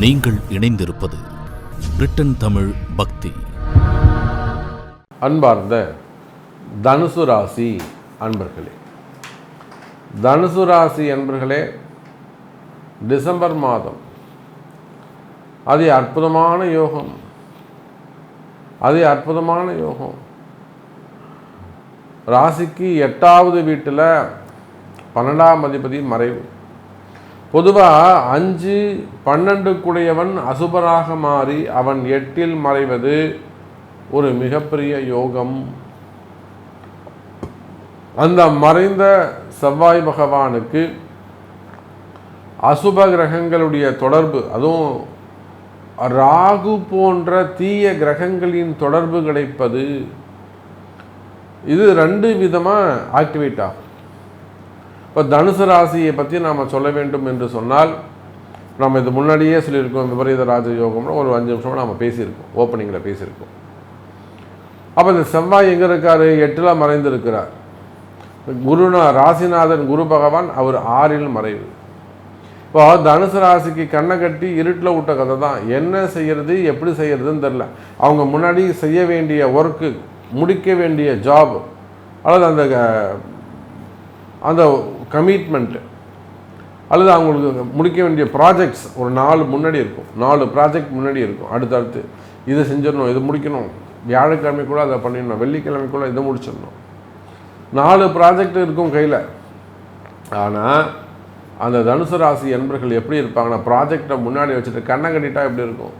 நீங்கள் இணைந்திருப்பது பிரிட்டன் தமிழ் பக்தி. அன்பார்ந்த தனுசு ராசி அன்பர்களே தனுசு ராசி அன்பர்களே டிசம்பர் மாதம். அது அற்புதமான யோகம். அது அற்புதமான யோகம். ராசிக்கு எட்டாவது வீட்டில் பன்னெண்டாம் அதிபதி மறைவு. பொதுவாக அஞ்சு பன்னெண்டு குடையவன் அசுபராக மாறி அவன் எட்டில் மறைவது ஒரு மிகப்பெரிய யோகம். அந்த மறைந்த செவ்வாய் பகவானுக்கு அசுப கிரகங்களுடைய தொடர்பு அதுவும் ராகு போன்ற தீய கிரகங்களின் தொடர்பு கிடைப்பது இது ரெண்டு விதமாக ஆக்டிவேட் ஆகும். இப்போ தனுசு ராசியை பற்றி நாம் சொல்ல வேண்டும் என்று சொன்னால் நம்ம இது முன்னாடியே சொல்லியிருக்கோம் விபரீத ராஜயோகம்னு ஒரு அஞ்சு நிமிஷம் நம்ம பேசியிருக்கோம் ஓப்பனிங்கில் பேசியிருக்கோம். அப்போ இந்த செவ்வாய் எங்கே இருக்கார்? எட்டில் மறைந்திருக்கிறார். குருநா ராசிநாதன் குரு பகவான் அவர் ஆறில் மறைவு. இப்போ தனுசு ராசிக்கு கண்ணை கட்டி இருட்டில் விட்ட கதை தான். என்ன செய்யறது எப்படி செய்யறதுன்னு தெரில அவங்க முன்னாடி செய்ய வேண்டிய ஒர்க்கு முடிக்க வேண்டிய ஜாப் அல்லது அந்த அந்த கமிட்மெண்ட்டு அல்லது அவங்களுக்கு முடிக்க வேண்டிய ப்ராஜெக்ட்ஸ் ஒரு நாலு முன்னாடி இருக்கும். நாலு ப்ராஜெக்ட் முன்னாடி இருக்கும். அடுத்தடுத்து இதை செஞ்சிடணும் இதை முடிக்கணும். வியாழக்கிழமைக்குள்ள அதை பண்ணிடணும். வெள்ளிக்கிழமைக்குள்ள இதை முடிச்சிடணும். நாலு ப்ராஜெக்ட் இருக்கும் கையில். ஆனால் அந்த தனுசு ராசி என்பர்கள் எப்படி இருப்பாங்கன்னா ப்ராஜெக்டை முன்னாடி வச்சுட்டு கண்ணை கட்டிட்டா எப்படி இருக்கும்?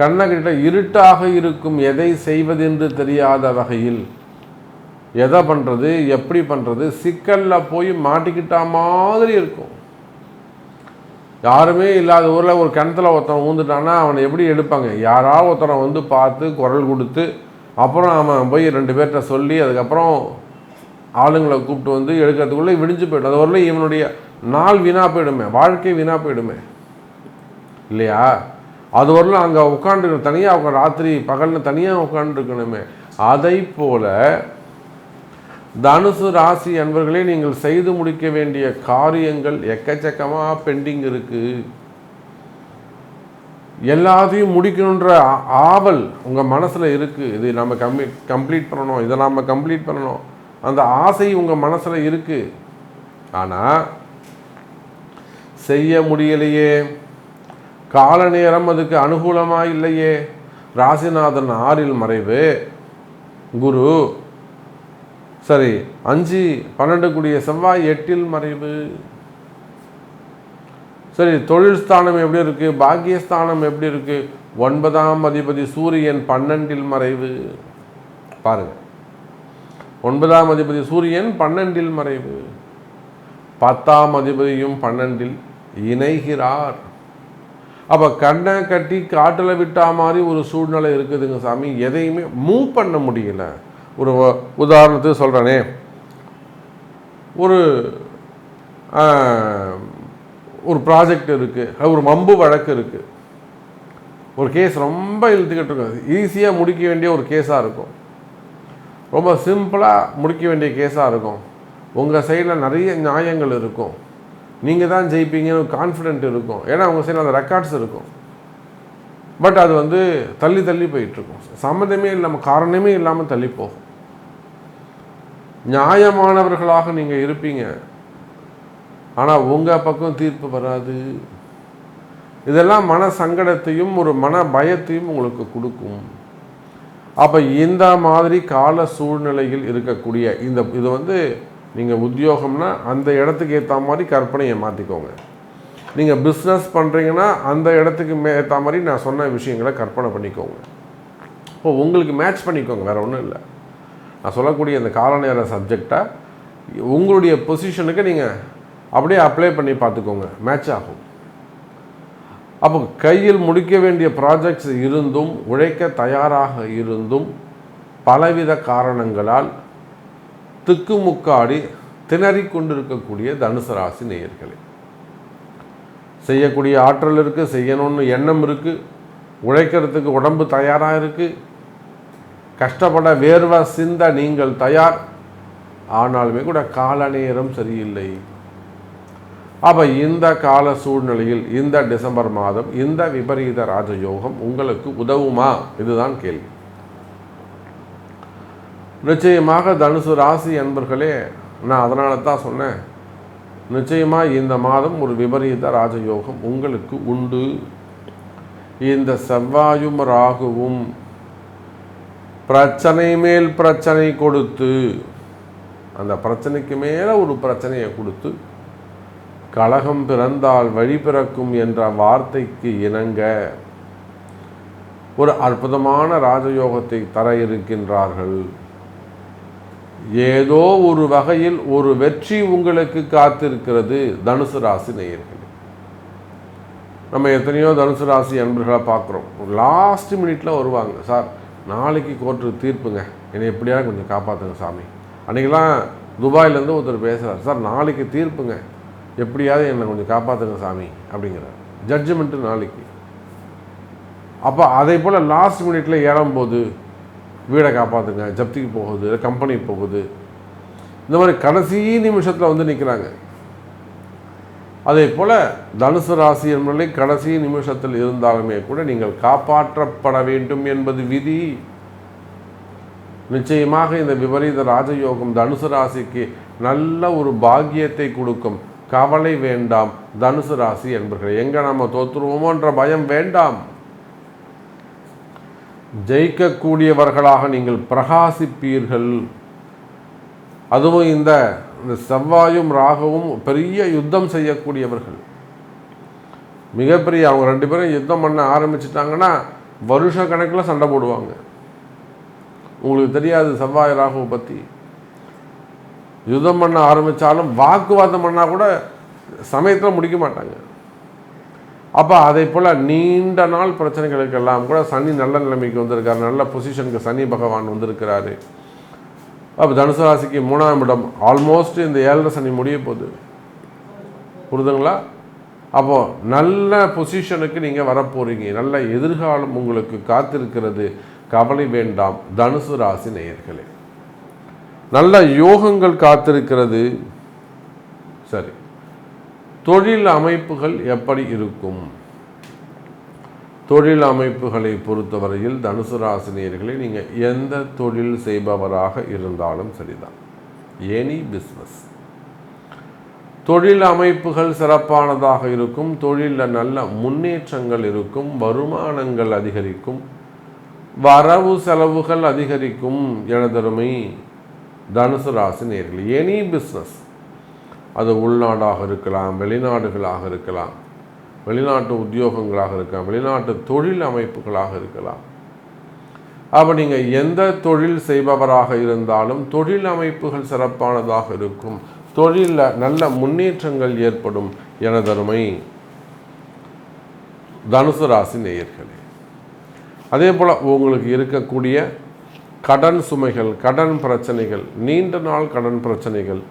கண்ணை கட்டிட்டா இருட்டாக இருக்கும். எதை செய்வதென்று தெரியாத வகையில் எதை பண்ணுறது எப்படி பண்ணுறது சிக்கலில் போய் மாட்டிக்கிட்டா மாதிரி இருக்கும். யாருமே இல்லாத ஊரில் ஒரு கிணத்துல ஒருத்தன் ஊந்துட்டான்னா அவனை எப்படி எடுப்பாங்க? யாராவது ஒருத்தனை வந்து பார்த்து குரல் கொடுத்து அப்புறம் அவன் போய் ரெண்டு பேர்கிட்ட சொல்லி அதுக்கப்புறம் ஆளுங்களை கூப்பிட்டு வந்து எடுக்கிறதுக்குள்ளே விடிஞ்சு போயிடும். அது வரல இவனுடைய நாள் வீணாக போயிடுமே வாழ்க்கை வீணாக போயிடுமே. இல்லையா? அது வரலும் அங்கே உட்காந்துருக்கணும் தனியாக உட்காந்து ராத்திரி பகலில் தனியாக உட்காந்துருக்கணுமே அதை போல் தனுசு ராசி அன்பர்களே நீங்கள் செய்து முடிக்க வேண்டிய காரியங்கள் எக்கச்சக்கமாக பெண்டிங் இருக்கு. எல்லாத்தையும் முடிக்கணுன்ற ஆவல் உங்கள் மனசில் இருக்குது இது நம்ம கம்மி கம்ப்ளீட் பண்ணணும் இதை நம்ம கம்ப்ளீட் பண்ணணும். அந்த ஆசை உங்கள் மனசில் இருக்குது ஆனால் செய்ய முடியலையே. கால நேரம் அதுக்கு அனுகூலமாக இல்லையே. ராசிநாதன் ஆறில் மறைவு. குரு சரி அஞ்சு பன்னெண்டு கூடிய செவ்வாய் எட்டில் மறைவு. சரி தொழில் ஸ்தானம் எப்படி இருக்கு? பாக்கியஸ்தானம் எப்படி இருக்கு? ஒன்பதாம் அதிபதி சூரியன் பன்னெண்டில் மறைவு. பாருங்க. ஒன்பதாம் அதிபதி சூரியன் பன்னெண்டில் மறைவு. பத்தாம் அதிபதியும் பன்னெண்டில் இணைகிறார். அப்போ கண்ணை கட்டி காட்டில் விட்டா மாதிரி ஒரு சூழ்நிலை இருக்குதுங்க சாமி. எதையுமே மூவ் பண்ண முடியலை. ஒரு உதாரணத்துக்கு சொல்கிறேனே ஒரு ஒரு ப்ராஜெக்ட் இருக்குது ஒரு மம்பு வழக்கு இருக்குது ஒரு கேஸ் ரொம்ப இழுத்துக்கிட்டு இருக்கும். ஈஸியாக முடிக்க வேண்டிய ஒரு கேஸாக இருக்கும். ரொம்ப சிம்பிளாக முடிக்க வேண்டிய கேஸாக இருக்கும். உங்கள் சைடில் நிறைய நியாயங்கள் இருக்கும். நீங்கள் தான் ஜெயிப்பீங்கன்னு கான்ஃபிடென்ட் இருக்கும். ஏன்னா உங்கள் சைடில் அந்த ரெக்கார்ட்ஸ் இருக்கும். பட் அது வந்து தள்ளி தள்ளி போயிட்டுருக்கும். சம்மந்தமே இல்லாமல் காரணமே இல்லாமல் தள்ளி போகும். நியாயமானவர்களாக நீங்கள் இருப்பீங்க. ஆனால் உங்கள் பக்கம் தீர்ப்பு வராது. இதெல்லாம் மன சங்கடத்தையும் ஒரு மன பயத்தையும் உங்களுக்கு கொடுக்கும். அப்போ இந்த மாதிரி கால சூழ்நிலையில் இருக்கக்கூடிய இந்த இது வந்து நீங்கள் உத்தியோகம்னா அந்த இடத்துக்கு ஏற்ற மாதிரி கற்பனையை மாற்றிக்கோங்க நீங்கள் பிஸ்னஸ் பண்ணுறீங்கன்னா அந்த இடத்துக்கு ஏற்ற மாதிரி நான் சொன்ன விஷயங்களை கற்பனை பண்ணிக்கோங்க. இப்போ உங்களுக்கு மேட்ச் பண்ணிக்கோங்க வேறு ஒன்றும் இல்லை. நான் சொல்லக்கூடிய இந்த காலநேர சப்ஜெக்டை உங்களுடைய பொசிஷனுக்கு நீங்கள் அப்படியே அப்ளை பண்ணி பார்த்துக்கோங்க. மேட்ச் ஆகும். அப்போ கையில் முடிக்க வேண்டிய ப்ராஜெக்ட்ஸ் இருந்தும் உழைக்க தயாராக இருந்தும் பலவித காரணங்களால் திக்குமுக்காடி திணறிக் கொண்டிருக்கக்கூடிய தனுசு ராசி நேயர்களே. செய்யக்கூடிய ஆற்றல் இருக்குது செய்யணும்னு எண்ணம் இருக்குது உழைக்கிறதுக்கு உடம்பு தயாராக இருக்குது கஷ்டப்பட வேர்வை சிந்த நீங்கள் தயார். ஆனாலுமே கூட கால நேரம் சரியில்லை. அப்போ இந்த கால சூழ்நிலையில் இந்த டிசம்பர் மாதம் இந்த விபரீத ராஜயோகம் உங்களுக்கு உதவுமா? இதுதான் கேள்வி. நிச்சயமாக தனுசு ராசி அன்பர்களே நான் அதனால தான் சொன்னேன். நிச்சயமாக இந்த மாதம் ஒரு விபரீத ராஜயோகம் உங்களுக்கு உண்டு. இந்த செவ்வாயும் ராகுவும் பிரச்சனை மேல் பிரச்சனை கொடுத்து அந்த பிரச்சனைக்கு மேலே ஒரு பிரச்சனையை கொடுத்து கலகம் பிறந்தால் வழி பிறக்கும் என்ற வார்த்தைக்கு இணங்க ஒரு அற்புதமான ராஜயோகத்தை தர இருக்கின்றார்கள். ஏதோ ஒரு வகையில் ஒரு வெற்றி உங்களுக்கு காத்திருக்கிறது தனுசு ராசி நேயர்கள். நம்ம எத்தனையோ தனுசு ராசி அன்பர்களாக பார்க்குறோம். ஒரு லாஸ்ட் மினிட்ல வருவாங்க. சார் நாளைக்கு கோர்ட்டு தீர்ப்புங்க. என்னை எப்படியாவது கொஞ்சம் காப்பாற்றுங்க சாமி. அன்றைக்கெல்லாம் துபாயிலேருந்து ஒருத்தர் பேசுகிறார் சார் நாளைக்கு தீர்ப்புங்க. எப்படியாவது என்னை கொஞ்சம் காப்பாற்றுங்க சாமி. அப்படிங்கிறார். ஜட்ஜ்மெண்ட்டு நாளைக்கு. அப்போ அதே போல் லாஸ்ட் மினிட்ல ஏறும்போது வீடை காப்பாற்றுங்க ஜப்திக்கு போகுது கம்பெனி போகுது. இந்த மாதிரி கடைசி நிமிஷத்தில் வந்து நிற்கிறாங்க அதே போல் தனுசு ராசி என்பதை கடைசி நிமிஷத்தில் இருந்தாலுமே கூட நீங்கள் காப்பாற்றப்பட வேண்டும் என்பது விதி. நிச்சயமாக இந்த விபரீத ராஜயோகம் தனுசு ராசிக்கு நல்ல ஒரு பாக்கியத்தை கொடுக்கும். கவலை வேண்டாம் தனுசு ராசி என்பர்கள் எங்கே நம்ம தோற்றுருவோமோன்ற பயம் வேண்டாம். ஜெயிக்கக்கூடியவர்களாக நீங்கள் பிரகாசிப்பீர்கள். அதுவும் இந்த இந்த செவ்வாயும் ராகவும் பெரிய யுத்தம் செய்யக்கூடியவர்கள். மிகப்பெரிய அவங்க ரெண்டு பேரும் யுத்தம் பண்ண ஆரம்பிச்சிட்டாங்கன்னா வருஷ கணக்கில் சண்டை போடுவாங்க. உங்களுக்கு தெரியாது செவ்வாய் ராகுவை பற்றி யுத்தம் பண்ண ஆரம்பித்தாலும் வாக்குவாதம் பண்ணால் கூட சமயத்தில் முடிக்க மாட்டாங்க. அப்போ அதே போல் நீண்ட நாள் பிரச்சனைகளுக்கெல்லாம் கூட சனி நல்ல நிலைமைக்கு வந்திருக்காரு. நல்ல பொசிஷனுக்கு சனி பகவான் வந்திருக்கிறாரு. அப்போ தனுசு ராசிக்கு மூணாம் இடம். ஆல்மோஸ்ட் இந்த ஏழரை சனி முடிய போகுது. புரிதுங்களா? அப்போது நல்ல பொசிஷனுக்கு நீங்கள் வரப்போகிறீங்க நல்ல எதிர்காலம் உங்களுக்கு காத்திருக்கிறது. கவலை வேண்டாம். தனுசு ராசி நேயர்களே. நல்ல யோகங்கள் காத்திருக்கிறது. சரி. தொழில் அமைப்புகள் எப்படி இருக்கும்? தொழில் அமைப்புகளை பொறுத்தவரையில் தனுசு ராசினியர்களை நீங்கள் எந்த தொழில் செய்பவராக இருந்தாலும் சரிதான். எனி பிஸ்னஸ் தொழில் அமைப்புகள் சிறப்பானதாக இருக்கும் தொழிலில் நல்ல முன்னேற்றங்கள் இருக்கும் வருமானங்கள் அதிகரிக்கும் வரவு செலவுகள் அதிகரிக்கும் எனதருமை தனுசு ராசி நேர்கள் எனி பிஸ்னஸ் அது உள்நாடாக இருக்கலாம் வெளிநாடுகளாக இருக்கலாம் வெளிநாட்டு உத்தியோகங்களாக இருக்கலாம் வெளிநாட்டு தொழில் அமைப்புகளாக இருக்கலாம். அப்போ நீங்கள் எந்த தொழில் செய்பவராக இருந்தாலும் தொழில் அமைப்புகள் சிறப்பானதாக இருக்கும். தொழிலில் நல்ல முன்னேற்றங்கள் ஏற்படும் எனதருமை தனுசு ராசி நேயர்களே. அதே போல் உங்களுக்கு இருக்கக்கூடிய கடன் சுமைகள் கடன் பிரச்சனைகள் நீண்ட நாள் கடன் பிரச்சனைகள்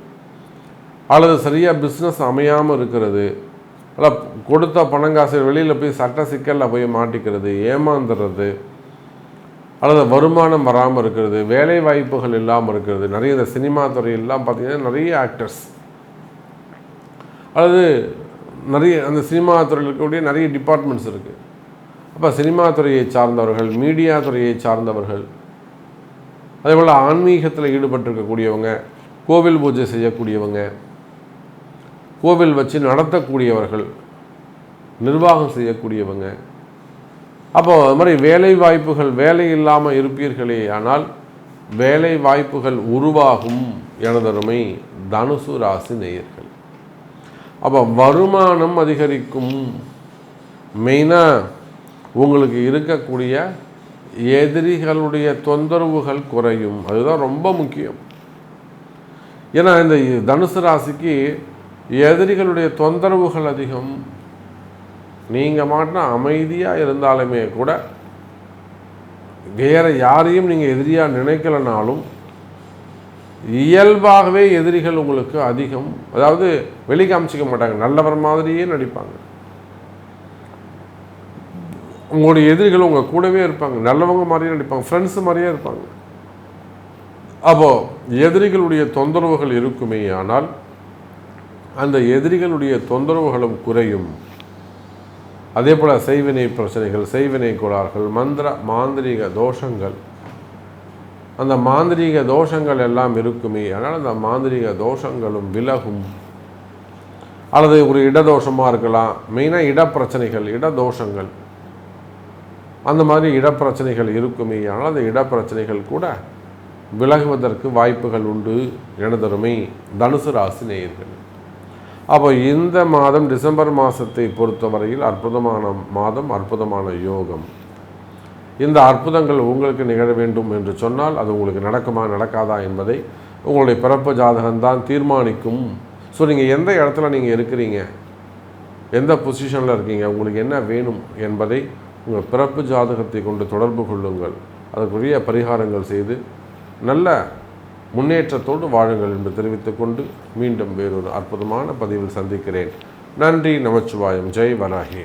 அல்லது சரியாக பிஸ்னஸ் அமையாமல் இருக்கிறது. அல்ல கொடுத்த பணங்காசு வெளியில் போய் சட்ட சிக்கலில் போய் மாட்டிக்கிறது ஏமாந்துடுறது அல்லது வருமானம் வராமல் இருக்கிறது வேலை வாய்ப்புகள் இல்லாமல் இருக்கிறது. நிறைய இந்த சினிமா துறையெல்லாம் பார்த்திங்கன்னா நிறைய ஆக்டர்ஸ் அல்லது நிறைய அந்த சினிமா துறையில் இருக்கக்கூடிய நிறைய டிபார்ட்மெண்ட்ஸ் இருக்குது அப்போ சினிமா துறையை சார்ந்தவர்கள் மீடியா துறையை சார்ந்தவர்கள் அதே போல் ஆன்மீகத்தில் ஈடுபட்டிருக்கக்கூடியவங்க கோவில் பூஜை செய்யக்கூடியவங்க கோவில் வச்சு நடத்தக்கூடியவர்கள் நிர்வாகம் செய்யக்கூடியவங்க. அப்போ அது மாதிரி வேலை வாய்ப்புகள் வேலை இல்லாமல் இருப்பீர்களே ஆனால் வேலை வாய்ப்புகள் உருவாகும் எனதருமை தனுசு ராசி நேயர்கள். அப்போ வருமானம் அதிகரிக்கும். மெயினாக உங்களுக்கு இருக்கக்கூடிய எதிரிகளுடைய தொந்தரவுகள் குறையும். அதுதான் ரொம்ப முக்கியம். ஏன்னா இந்த தனுசு ராசிக்கு எதிரிகளுடைய தொந்தரவுகள் அதிகம். நீங்கள் மாட்டினா அமைதியாக இருந்தாலுமே கூட வேறு யாரையும் நீங்கள் எதிரியாக நினைக்கலனாலும் இயல்பாகவே எதிரிகள் உங்களுக்கு அதிகம். அதாவது வெளி காமிச்சிக்க மாட்டாங்க. நல்லவர் மாதிரியே நடிப்பாங்க. உங்களுடைய எதிரிகள் உங்கள் கூடவே இருப்பாங்க. நல்லவங்க மாதிரியே நடிப்பாங்க. ஃப்ரெண்ட்ஸ் மாதிரியே இருப்பாங்க. அப்போது எதிரிகளுடைய தொந்தரவுகள் இருக்குமே ஆனால் அந்த எதிரிகளுடைய தொந்தரவுகளும் குறையும். அதே போல் செய்வினை பிரச்சனைகள் செய்வினை கோளாறுகள் மந்திர மாந்திரீக தோஷங்கள். அந்த மாந்திரீக தோஷங்கள் எல்லாம் இருக்குமே அதனால் அந்த மாந்திரீக தோஷங்களும் விலகும். அல்லது ஒரு இடதோஷமாக இருக்கலாம் மெயினாக இடப்பிரச்சனைகள் இடதோஷங்கள். அந்த மாதிரி இடப்பிரச்சனைகள் இருக்குமே ஆனால் அந்த இடப்பிரச்சனைகள் கூட விலகுவதற்கு வாய்ப்புகள் உண்டு எனதருமை தனுசு ராசி நேயர்கள். அப்போ இந்த மாதம் டிசம்பர் மாதத்தை பொறுத்தவரையில் அற்புதமான மாதம் அற்புதமான யோகம். இந்த அற்புதங்கள் உங்களுக்கு நிகழ வேண்டும் என்று சொன்னால் அது உங்களுக்கு நடக்குமா நடக்காதா என்பதை உங்களுடைய பிறப்பு ஜாதகம்தான் தீர்மானிக்கும். ஸோ நீங்கள் எந்த இடத்துல நீங்கள் இருக்கிறீங்க? எந்த பொசிஷனில் இருக்கீங்க? உங்களுக்கு என்ன வேணும் என்பதை உங்கள் பிறப்பு ஜாதகத்தை கொண்டு தொடர்பு கொள்ளுங்கள். அதற்குரிய பரிகாரங்கள் செய்து நல்ல முன்னேற்றத்தோடு வாழுங்கள் என்று தெரிவித்துக்கொண்டு மீண்டும் வேறொரு அற்புதமான பதிவில் சந்திக்கிறேன். நன்றி நமச்சிவாயம். ஜெய் வராகே.